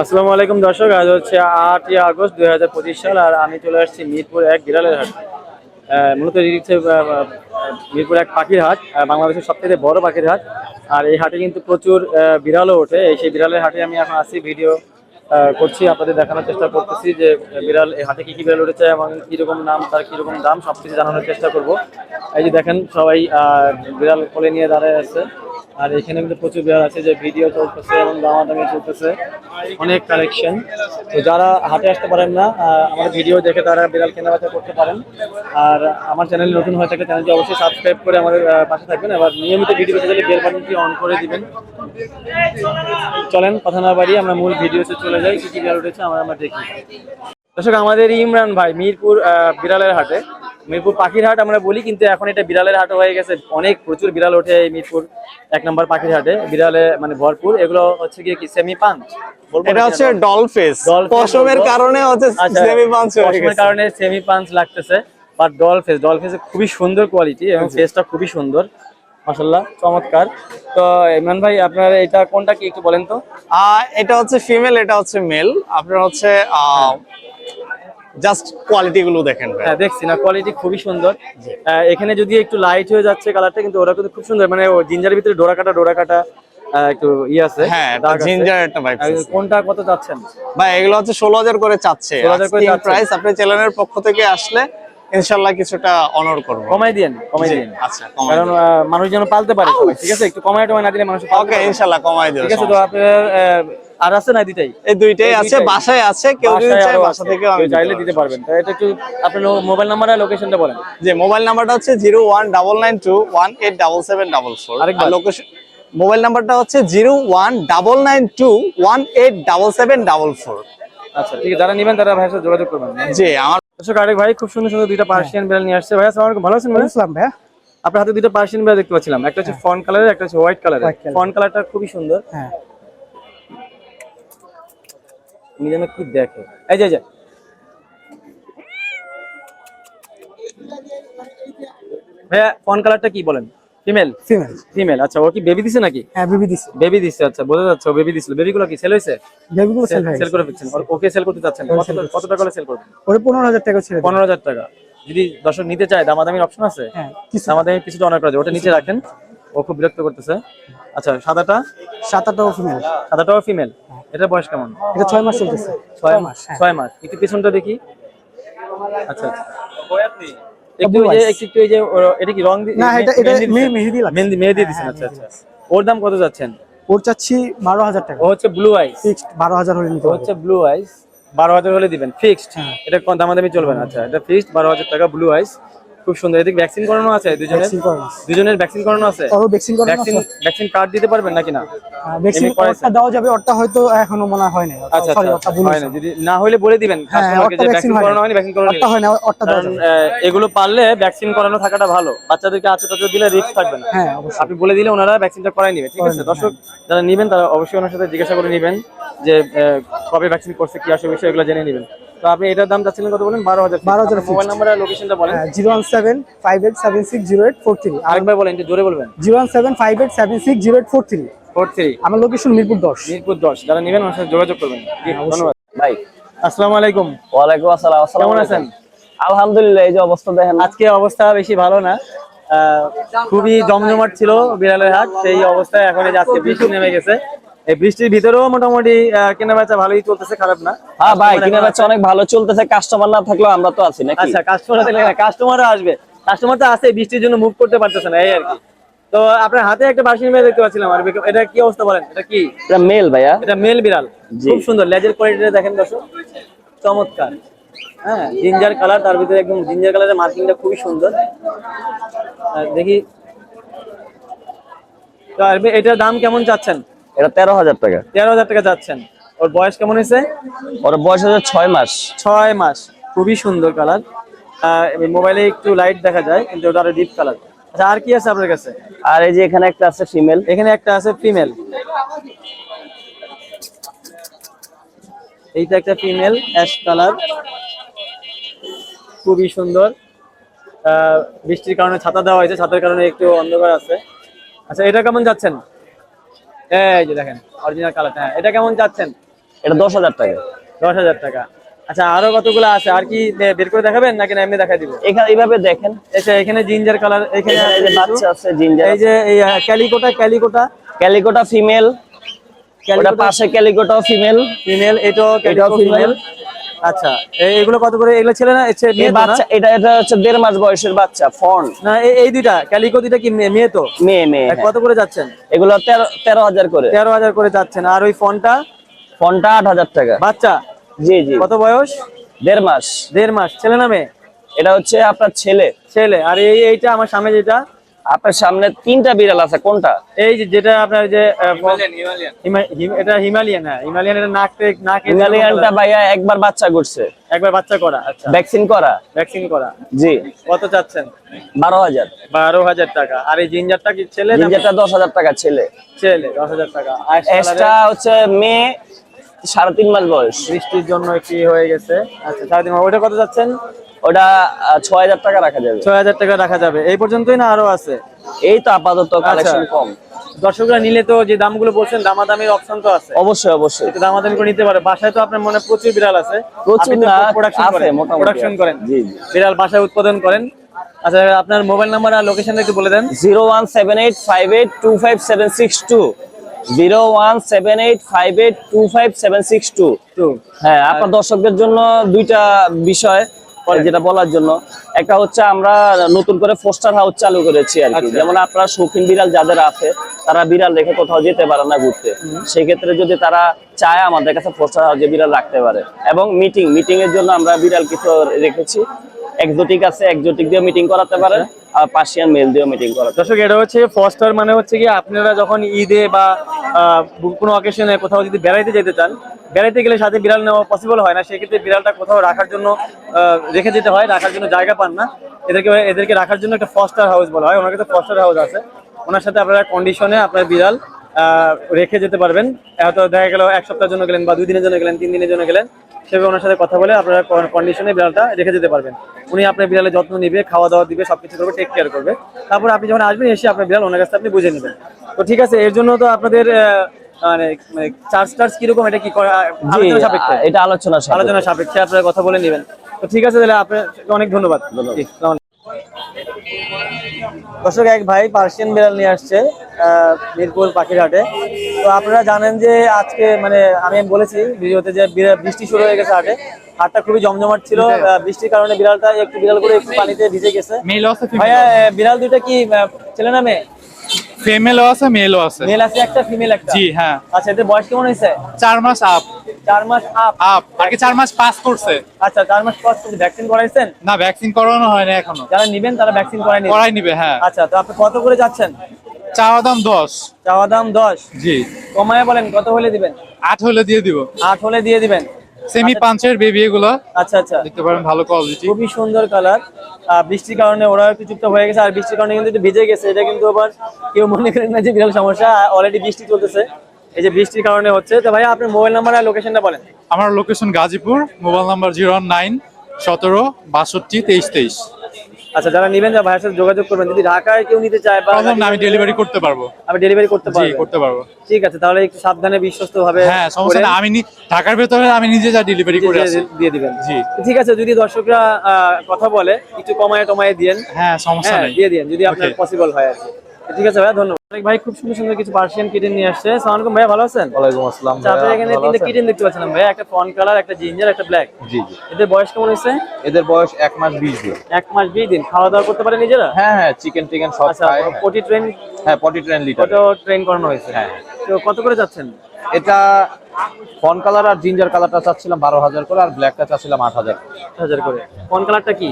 আসসালামু আলাইকুম দর্শক, আজ হচ্ছে আটই আগস্ট দুই হাজার পঁচিশ সাল আর আমি চলে আসছি মিরপুর এক বিড়ালের হাট। মূলত এটি হচ্ছে মিরপুর এক পাখির হাট বাংলাদেশের সবথেকে বড় পাখির হাট। আর এই হাটে কিন্তু প্রচুর বিড়ালও ওঠে। এই সেই বিড়ালের হাটে আমি এখন আসি ভিডিও করছি, আপনাদের দেখানোর চেষ্টা করতেছি যে বিড়াল এই হাটে কি কি বিড়াল উঠেছে এবং কীরকম নাম, তার কীরকম দাম সব কিছু জানানোর চেষ্টা করব। এই যে দেখেন সবাই বিড়াল কোলে নিয়ে দাঁড়ায় আছে। আর এখানে কিন্তু প্রচুর বিড়াল আছে যে ভিডিও চলতেছে এবং দামাদামি চলতেছে, অনেক কালেকশন তো যারা হাটে আসতে পারেন না আমার ভিডিও দেখে তারা বিড়াল কেনা বেচা করতে পারেন। আর আমার চ্যানেল নতুন হয়ে থাকে চ্যানেলটি অবশ্যই সাবস্ক্রাইব করে আমাদের পাশে থাকবেন। এবার নিয়মিত ভিডিও পেতে গেলে বেল বাটনটি অন করে দিবেন। চলেন, কথা না বাড়িয়ে আমরা মূল ভিডিওতে চলে যাই। কি কি বিড়াল উঠেছে আমরা আমরা দেখি। দর্শক, আমাদের ইমরান ভাই, মিরপুর বিড়ালের হাটে। মিরপুর পাখির হাট আমরা বলি কিন্তু এখন এটা বিড়ালের হাট হয়ে গেছে। অনেক প্রচুর বিড়াল ওঠে এই মিরপুর এক নম্বর পাখির হাটে। বিড়ালে মানে ভরপুর। এগুলো হচ্ছে গিয়ে কি সেমি পাঞ্চ এটা হচ্ছে পশমের কারণে হচ্ছে আচ্ছা, সেমি পাঞ্চ হয়ে পশমের গেছে। কারণে সেমি পাঞ্চ লাগতেছে। বাট ডল ফেস ডল ফেসে খুবই সুন্দর কোয়ালিটি এবং ফেসটা খুবই সুন্দর। মাশাল্লাহ চমৎকার। তো ইমরান ভাই আপনার এটা কোনটা কি একটু বলেন তো। এটা হচ্ছে ফিমেল এটা হচ্ছে মেল আপনার হচ্ছে জাস্ট কোয়ালিটি গুলো দেখেন হ্যাঁ দেখছি না কোয়ালিটি খুবই সুন্দর। এখানে যদি একটু লাইট হয়ে যাচ্ছে কালারটা কিন্তু ওরা কিন্তু খুব সুন্দর মানে ও জিঞ্জারের ভিতরে ডোরা কাটা ডোরা কাটা একটু আছে। হ্যাঁ জিঞ্জার একটা কোনটা কত চাচ্ছেন? ভাই এগুলো হচ্ছে ষোলো হাজার করে চাচ্ছে। 16,000 করে। প্রাইস আপনি চ্যানেলের পক্ষ থেকে আসলে কিছুটা অনর করব। কমাই আচ্ছা কারণ মানুষ যেন পালতে পারে সবাই ঠিক আছে? একটু কমাই টমাই না দিলে মানুষ ওকে কমাই দেবো ঠিক আছে তো আপনার আর আছে না দুইটাই? এই দুইটাই আছে বাসায় আছে কেউ যদি চায় বাসা থেকে কেউ চাইলে দিতে পারবেন। তো এটা একটু আপনার মোবাইল নাম্বার আর লোকেশনটা বলেন। যে মোবাইল নাম্বারটা হচ্ছে zero one double nine two one eight double seven double four. আরেকবার। লোকেশন মোবাইল নাম্বারটা হচ্ছে zero one double nine two one eight double seven double four. আচ্ছা ঠিক আছে যারা নেবেন তারা ভাইয়ের সাথে যোগাযোগ করবেন। জি আমার দর্শক আরেক ভাই খুব সুন্দর সুন্দর দুইটা পার্সিয়ান বিড়াল নিয়ে আসছে। ভাই আসসালামু আলাইকুম। ভালো আছেন ভাই? ইসলাম ভাইয়া। আপনার হাতে দুইটা পার্সিয়ান বিড়াল দেখতে পাচ্ছিলাম। একটা হচ্ছে ফন কালারের একটা হচ্ছে হোয়াইট কালারের। ফন কালারটা খুবই সুন্দর। হ্যাঁ। উনি যেন কি দেখে। এই যে ভাইয়া ফন কালারটা কি বলেন? ফিমেল? ফিমেল। ফিমেল। আচ্ছা ও কি বেবি দিছে নাকি? হ্যাঁ বেবি দিছে। বেবি দিচ্ছে আচ্ছা বোঝা যাচ্ছে ও বেবি দিছিল। বেবি গুলো কি সেল হয়েছে? বেবিগুলো সেল হয়ে সেল করে ফেলছেন। আর ওকে সেল করতে চাচ্ছেন কত কত টাকা করে সেল করবেন? ওরে পনেরো হাজার টাকা ছেড়ে দেন। পনেরো হাজার টাকা। যদি দর্শক নিতে চায় দামাদামির অপশন আছে? হ্যাঁ দামাদামি কিছুটা করা যায় ওটা নিচে রাখেন। ও খুব বিরক্ত করতেছে। আচ্ছা সাদাটা? সাত আটটাও ফিমেল সাদাটাও ফিমেল এটার বয়স কেমন? এটা ছয় মাস চলতেছে। ছয় মাস হ্যাঁ। ছয় মাস। একটু পিছনটা দেখি। আচ্ছা আচ্ছা। একটু এই যে একটু এই যে এটা কি রং দি- না এটা এটা? মেহেদি মেহেন্দি মেহেদি দিছেন আচ্ছা আচ্ছা। ওর দাম কত যাচ্ছেন? ওর চাচ্ছি বারো হাজার টাকা। ও হচ্ছে ব্লু আইস ফিক্সড বারো হাজার হলে নিতে হচ্ছে ব্লু আইস বারো হাজার হলে দিবেন। ফিক্সড হ্যাঁ। এটা কোন দামাদামি চলবে না। আচ্ছা এটা ফিক্সড বারো হাজার টাকা ব্লু আইস খুব সুন্দর। এদিকে ভ্যাকসিন করানো আছে দুজনের। দুজনের ভ্যাকসিন করানো আছে? ওরও ভ্যাকসিন করানো ভ্যাকসিন ভ্যাকসিন কার্ড দিতে পারবেন নাকি না? ভ্যাকসিন করাইছে? দেওয়া যাবে। ওরটা হয়তো এখনও মনে হয় না আচ্ছা সরি আচ্ছা ওরটা ভুল হয় না যদি না হলে বলে দিবেন। হ্যাঁ কাস্টমারকে যে ভ্যাকসিন হয় করানো হয়নি ভ্যাকসিন করানো হয় না ওরটা দেওয়া যাবে। এগুলো পারলে ভ্যাকসিন করানো থাকাটা ভালো। বাচ্চাদেরকে আছে টাচে দিলে রিস্ক থাকবে না। হ্যাঁ অবশ্যই। আপনি বলে দিলে ওনারা ভ্যাকসিনটা করাই নেবে ঠিক আছে? দর্শক যারা নেবেন তারা অবশ্যই ওনার সাথে জিজ্ঞাসা করে নেবেন যে কবে ভ্যাকসিন করছে কি আসে বিষয় এগুলো জেনে নেবেন। তো আপনি এটার দাম চাচ্ছিলেন কত বলেন? বারো হাজার। 12,000 মোবাইল নাম্বার আর লোকেশনটা বলেন। হ্যাঁ zero one seven five eight seven six zero eight four three. আরেকবার বলেন জোরে বলবেন। Zero one seven five eight seven six zero eight four three. Four three. আমার লোকেশন মিরপুর দশ। মিরপুর দশ। যারা নেবেন ওনার সাথে যোগাযোগ করবেন। ধন্যবাদ। ভাই। আসসালামু আলাইকুম। ওয়ালাইকুম আসসালাম। আসসালামু কেমন আছেন? আলহামদুলিল্লাহ এই যে অবস্থা দেখেন। আজকে অবস্থা বেশি ভালো না। আহ, খুবই জমজমাট ছিল বিড়ালের হাট। সেই অবস্থায় এখন আজকে বৃষ্টি নেমে গেছে। এই বৃষ্টির ভিতরেও মোটামুটি আহ, কেনা বেচা ভালোই চলতেছে খারাপ না। হ্যাঁ ভাই Customer কিনা এখন বেচা অনেক ভালো চলতেছে কাস্টমার না থাকলেও আমরা তো আছি নাকি? আচ্ছা কাস্টমার কাস্টমারও আসবে। কাস্টমার তো আছে বৃষ্টির জন্য মুভ করতে পারতেছে না এই আর কি। তো আপনার হাতে একটা বাসিন মেয়ে দেখতে পাচ্ছিলাম আর এটা কি অবস্থা বলেন? এটা কি? এটা মেল ভাইয়া। এটা মেল বিড়াল। খুব সুন্দর লেজের কোয়ালিটিটা দেখেন দর্শক। চমৎকার। হ্যাঁ জিঞ্জার কালার তার ভিতরে একদম জিঞ্জার কালারের মার্কিংটা খুবই সুন্দর। আর দেখি। এটার দাম কেমন চাচ্ছেন? এটা তেরো হাজার টাকা। তেরো হাজার টাকা যাচ্ছেন। ওর বয়স কেমন হয়েছে? ওর বয়স হচ্ছে ছয় মাস। ছয় মাস। খুবই সুন্দর কালার মোবাইলে একটু লাইট দেখা যায় কিন্তু ওটা আরও ডিপ কালার আচ্ছা আর কি আছে আপনার কাছে? আর এই যে এখানে একটা আছে ফিমেল এখানে একটা আছে ফিমেল এইটা একটা ফিমেল অ্যাশ কালার খুবই সুন্দর। আহ, বৃষ্টির কারণে ছাতা দেওয়া হয়েছে ছাতার কারণে একটু অন্ধকার আছে। আচ্ছা এটা কেমন যাচ্ছেন? এই যে দেখেন অরিজিনাল কালারটা হ্যাঁ এটা কেমন চাচ্ছেন? এটা দশ হাজার টাকা। দশ হাজার টাকা। আচ্ছা আরও কতগুলো আছে? আর কি বের করে দেখাবেন নাকি না এমনি দেখাই দিব? এখানে এইভাবে দেখেন। আচ্ছা এখানে জিঞ্জার কালার এখানে এখানে এই যে বাচ্চা আছে জিঞ্জার এই যে এই ক্যালিকোটা ক্যালিকোটা ক্যালিকোটা ফিমেল। ওটা ক্যালিকোটা পাশে ক্যালিকোটাও ফিমেল। ফিমেল এটাও ফিমেল। আচ্ছা এগুলো কত করে? এগুলো ছেলে না মেয়ে বাচ্চা এটা এটা হচ্ছে দেড় মাস বয়সের বাচ্চা ফন। না এই- দুইটা ক্যালিকো দুইটা কি মেয়ে মেয়ে তো? মেয়ে মেয়ে হ্যাঁ। কত করে যাচ্ছেন? এগুলো তেরো তেরো হাজার করে। তেরো হাজার করে যাচ্ছেন। আর ওই ফোনটা? ফোনটা আট হাজার টাকা। বাচ্চা? জি জি। কত বয়স? দেড় মাস। দেড় মাস। ছেলে না মেয়ে? এটা হচ্ছে আপনার ছেলে। ছেলে। আর এই এইটা আমার সামনে যেটা আপনার সামনে তিনটা বিড়াল আছে কোনটা? এই যে যেটা আপনার যে হিমা- হিম- এটা হিমালয়ান হ্যাঁ। হিমালয়ান এটা নাক নাক হিমালয়ানটা ভাইয়া একবার বাচ্চা করছে। একবার বাচ্চা করা আচ্ছা। ভ্যাকসিন করা? ভ্যাকসিন করা। জি। কত চাচ্ছেন? বারো হাজার। বারো হাজার টাকা। আর এই জিঞ্জারটা কি ছেলে দশ হাজার টাকা ছেলে। ছেলে দশ হাজার টাকা। আইস এসটা হচ্ছে মেয়ে সাড়ে তিন মাস বয়স। বৃষ্টির জন্য কি হয়ে গেছে? আচ্ছা সাড়ে তিন মাস। ওইটা কত যাচ্ছেন ওটা ছয় হাজার টাকা রাখা যাবে। ছয় হাজার টাকা রাখা যাবে। এই পর্যন্তই না আরও আছে? এই তো আপাতত কালেকশন কম। দর্শকরা নিলে তো যে দামগুলো বলছেন দামাদামির অপশন তো আছে। অবশ্যই অবশ্যই। একটু দামাদামি করে নিতে পারে। বাসায় তো আপনার মনে প্রচুর বিড়াল আছে। প্রচুর প্রোডাকশন করেন। বিড়াল বাসায় উৎপাদন করেন। আচ্ছা আপনার মোবাইল নাম্বার আর লোকেশনটা একটু বলে দেন। Zero one seven eight five eight two five seven six two. Zero one seven eight five eight two five seven six two. হ্যাঁ আপনার দর্শকদের জন্য দুইটা বিষয়। যেটা বলার জন্য একটা হচ্ছে আমরা নতুন করে ফোস্টার হাউস চালু করেছি আর কি। আচ্ছা। যেমন আপনারা শৌখিন বিড়াল যাদের আছে তারা বিড়াল রেখে কোথাও যেতে পারে না ঘুরতে। সেক্ষেত্রে যদি তারা চায় আমাদের কাছে ফোস্টার হাউসে বিড়াল রাখতে পারে। এবং মিটিং মিটিং এর জন্য আমরা বিড়াল কিছু রেখেছি। একজোটিক আছে একজোটিক দিয়ে মিটিং করাতে পারে আর পার্সিয়ান মেল দিয়েও মিটিং করাতে দর্শক এটা হচ্ছে ফস্টার মানে হচ্ছে কি আপনারা যখন ঈদে বা কোনো অকেশনে কোথাও যদি বেড়াইতে যেতে চান বেড়াইতে গেলে সাথে বিড়াল নেওয়া পসিবল হয় না। সেক্ষেত্রে বিড়ালটা কোথাও রাখার জন্য রেখে যেতে হয় রাখার জন্য জায়গা পান না। এদেরকে এদেরকে রাখার জন্য একটা ফস্টার হাউস বলা হয়। ওনার কাছে ফস্টার হাউস আছে। ওনার সাথে আপনারা কন্ডিশনে আপনার বিড়াল রেখে যেতে পারবেন। হয়তো দেখা গেল এক সপ্তাহের জন্য গেলেন বা দুই দিনের জন্য গেলেন তিন দিনের জন্য গেলেন। সেভাবে ওনার সাথে কথা বলে আপনারা কন্ডিশনে বিড়ালটা রেখে যেতে পারবেন। উনি আপনার বিড়ালের যত্ন নিবে খাওয়া দাওয়া দিবে সবকিছু করবে টেক কেয়ার করবে। তারপর আপনি যখন আসবেন এসে আপনার বিড়াল ওনার কাছে আপনি বুঝে নেবেন। তো ঠিক আছে এর জন্য তো আপনাদের আহ, মানে চার্জ টার্জ কীরকম? এটা কি এটা আলোচনা সাপেক্ষে। আলোচনা সাপেক্ষে আপনারা কথা বলে নেবেন। তো ঠিক আছে তাহলে আপনাকে অনেক ধন্যবাদ। দর্শক এক ভাই পার্সিয়ান বিড়াল নিয়ে আসছে মিরপুর পাখিরহাটে। তো আপনারা জানেন যে আজকে মানে আমি বলেছি ভিডিওতে যে বৃষ্টি শুরু হয়ে গেছে হাটে। হাটটা খুবই জমজমাট ছিল বৃষ্টির কারণে বিড়ালটা একটু বিড়ালগুলো একটু পানিতে ভিজে গেছে। মেল আছে ভাইয়া বিড়াল দুইটা কি ছেলে না মেয়ে? ফিমেলও আছে মেলও আছে। মেল আছে একটা ফিমেল একটা? জি হ্যাঁ। আচ্ছা এদের বয়স কেমন হয়েছে? চার মাস আপ চার মাস আপ আপ আর কি চার মাস পাস করছে। আচ্ছা চার মাস পর ভ্যাকসিন করাইছেন? না ভ্যাকসিন করানো হয় না এখনও। যারা নিবেন তারা ভ্যাকসিন করাই নিবেন। করাই নিবে হ্যাঁ। আচ্ছা তো আপনি কত করে যাচ্ছেন? চাওয়া দাম দশ। চাওয়া দাম দশ। জি। কমায় বলেন কত হলে দিবেন? আট হলে দিয়ে দিব। আট হলে দিয়ে দিবেন। সেমি পাঞ্চের বেবি এগুলো। আচ্ছা আচ্ছা। দেখতে পারেন ভালো কোয়ালিটি খুবই সুন্দর কালার বৃষ্টির কারণে ওরা একটু চুপচাপ হয়ে গেছে। আর বৃষ্টির কারণে কিন্তু একটু ভিজে গেছে। এটা কিন্তু আবার কেউ মনে করেন না যে বিরাল সমস্যা। অলরেডি বৃষ্টি চলতেছে। এই যে বৃষ্টির কারণে হচ্ছে তো ভাই আপনার মোবাইল নাম্বার আর লোকেশনটা বলেন। আমার location Gazipur mobile number zero nine সতেরো বাষট্টি তেইশ তেইশ। আচ্ছা যারা নেবেন যা ভাইয়ের সাথে যোগাযোগ করবেন যদি ঢাকায় কেউ নিতে চায় বা প্রবলেম না আমি ডেলিভারি করতে পারব। আমি ডেলিভারি করতে জি পারব। করতে পারব। ঠিক আছে তাহলে একটু সাবধানে বিশ্বস্ত ভাবে হ্যাঁ সমস্যা না আমি ঢাকার ভেতরে আমি নিজে যা ডেলিভারি করে আসি। দিয়ে দিবেন। জি। ঠিক আছে যদি দর্শকরা কথা বলে একটু কমায় টমায় দিয়েন। হ্যাঁ সমস্যা হ্যাঁ নেই। দিয়ে দিন যদি আপনার পসিবল হয় আর কি। ঠিক আছে ভাইয়া ধন্যবাদ। ভাই খুব সুন্দর সুন্দর কিছু পার্সিয়ান কিটেন নিয়ে আসছে। ভালো আছেন? ওয়ালাইকুম আসসালাম আচ্ছা এখানে তিনটে কিটেন দেখতে ভাইয়া একটা ফন কালার একটা জিঞ্জার একটা ব্ল্যাক জি জি। এদের বয়স কেমন হয়েছে? এদের বয়স মাস দিন। মাস দিন। খাওয়া দাওয়া করতে পারে নিজেরা? হ্যাঁ হ্যাঁ চিকেন টিকেন সব আচ্ছা খায়। পটি ট্রেন হ্যাঁ পটি ট্রেন লিটার কত ট্রেন করানো হয়েছে। হ্যাঁ। তো কত করে যাচ্ছেন? এটা ফন কালার আর জিঞ্জার কালারটা চাচ্ছিলাম বারো হাজার করে আর ব্ল্যাকটা চাচ্ছিলাম আট হাজার। হাজার করে। ফন কালারটা কি?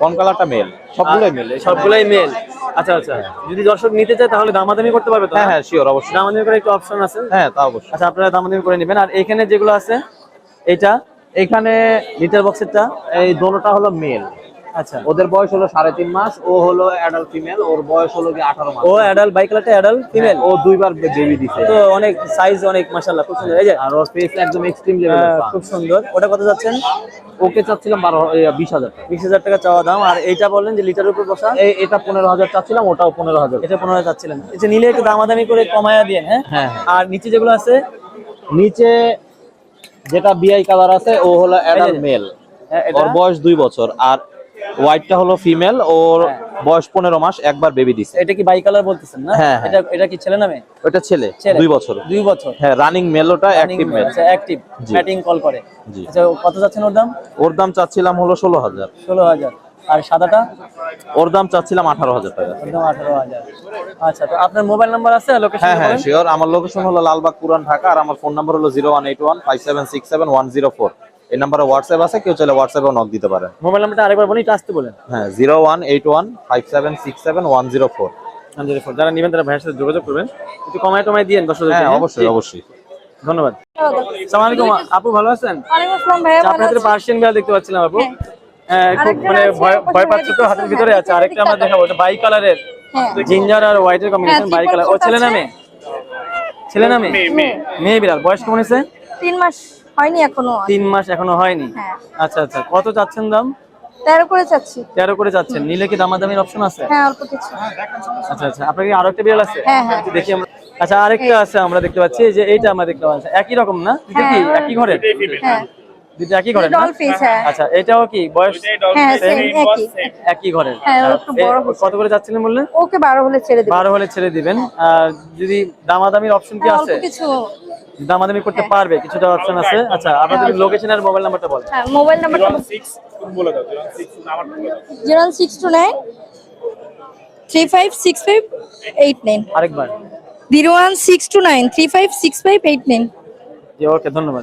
ফন কালারটা মেল সবগুলোই মেল সবগুলোই মেল আচ্ছা আচ্ছা। যদি দর্শক নিতে চায় তাহলে দামাদামি করতে পারবে তো হ্যাঁ হ্যাঁ শিওর অবশ্যই। দামাদামি করে একটু অপশন আছে? হ্যাঁ তা অবশ্যই। আচ্ছা আপনারা দামাদামি করে নেবেন। আর এখানে যেগুলো আছে এটা এখানে লিটার বক্সেরটা এই দোনোটা হলো মেল আচ্ছা। ওদের বয়স হলো সাড়ে তিন মাস ও হলো অ্যাডাল্ট ফিমেল ওর বয়স হলো কি আঠারো মাস। ও অ্যাডাল্ট বাই কালারটা অ্যাডাল্ট ফিমেল ও দুইবার বেবি দিছে। তো অনেক সাইজ অনেক মাশাআল্লাহ খুব সুন্দর। এই যে আর ওর ফেস একদম এক্সট্রিম আহ, লেভেলের খুব সুন্দর। ওটা কত যাচ্ছেন? ওকে চাচ্ছিলাম বারো বিশ হাজার টাকা। বিশ হাজার টাকা চাওয়া দাম। আর এইটা বললেন যে লিটারের উপর বসা? এটা পনেরো হাজার চাচ্ছিলাম ওটাও পনেরো হাজার। এটা পনেরো হাজার চাচ্ছিলেন। যে নিলে একটু দামাদামি করে কমায়া দিয়ে হ্যাঁ? হ্যাঁ, আর নিচে যেগুলো আছে? নিচে যেটা বিআই কালার আছে ও হলো অ্যাডাল্ট মেল হ্যাঁ, এটা? ওর বয়স দুই বছর আর হোয়াইটটা হলো ফিমেল ওর বয়স পনেরো মাস একবার বেবি দিছে। এটা কি বাই কালার বলতেছেন না? হ্যাঁ, হ্যাঁ। এটা এটা কি ছেলে নামে? ওটা ছেলে। দুই বছর। দুই বছর। হ্যাঁ রানিং মেল ওটা অ্যাক্টিভ মেল আচ্ছা অ্যাক্টিভ। ব্যাটিং কল করে। আচ্ছা কত যাচ্ছেন ওর দাম? ওর দাম চাচ্ছিলাম হলো ষোলো হাজার। ষোলো হাজার। আর সাদাটা? ওর দাম চাচ্ছিলাম আঠারো হাজার টাকা। আঠারো হাজার। আচ্ছা তো আপনার মোবাইল নাম্বার আছে? লোকেশন হ্যাঁ হ্যাঁ শিওর আমার লোকেশন হলো লালবাগ পুরান ঢাকা আর আমার ফোন নাম্বার হলো zero one eight one five seven six seven one zero four এই নাম্বারে হোয়াটসঅ্যাপ আছে কেউ চাইলে হোয়াটসঅ্যাপেও নক দিতে পারেন মোবাইল নাম্বারটা আরেকবার বলি একটু আসতে বলেন। হ্যাঁ zero one eight one five seven six seven one zero four hundred four যারা নেবেন তারা ভাইয়ের সাথে যোগাযোগ করবেন। একটু কমায় টমায় দিয়েন দশ হ্যাঁ অবশ্যই অবশ্যই। ধন্যবাদ। সালাম আলাইকুম আপু ভালো আছেন? ওয়ালাইকুম আসসালাম ভাইয়া ভালো আপনাদের পার্সিয়ান বিড়াল দেখতে পাচ্ছিলাম আপু। হ্যাঁ, খুব মানে ভয় পাচ্ছে তো হাতের ভিতরে হ্যাঁ, আছে আরেকটা আমরা দেখাবো বাই কালারের হ্যাঁ। জিঞ্জার আর হোয়াইটের কম্বিনেশন বাই কালার ও ছেলে না আছে। মেয়ে? ছেলে না মেয়ে। মেয়ে বিড়াল বয়স কেমন হয়েছে? তিন মাস। হয়নি এখনও তিন মাস এখনও হয়নি? হ্যাঁ। আচ্ছা আচ্ছা। কত চাচ্ছেন দাম? তেরো করে চাচ্ছি। তেরো করে চাচ্ছেন। নিলে কি দামাদামির অপশন আছে? হ্যাঁ অল্প কিছু। আচ্ছা আচ্ছা। আপনার কি আরও একটা বিড়াল আছে? হ্যাঁ, হ্যাঁ। দেখি আমরা। আচ্ছা আরেকটা আছে আমরা দেখতে পাচ্ছি। এই যে এইটা আমরা দেখতে পাচ্ছি। একই রকম না? কি? একই ঘরে হ্যাঁ। দুটো একই ঘরের ডল ফিস হ্যাঁ। আচ্ছা এটাও কি? বয়স? হ্যাঁ একই। ঘরের। হ্যাঁ, আচ্ছা। কত করে যাচ্ছিলেন বললেন? ওকে বারো হলে ছেড়ে দেবো বারো হলে ছেড়ে দিবেন। আর যদি দামাদামির অপশন কি আছে? কিছু। দামাদামি করতে পারবে কিছুটা অপশন আছে? আচ্ছা আপনাদের লোকেশন আর মোবাইল নাম্বারটা বলেন। হ্যাঁ মোবাইল নাম্বারটা zero six two nine three five six five eight nine আরেকবার। Zero one six two nine three five six five eight nine জি ওকে ধন্যবাদ।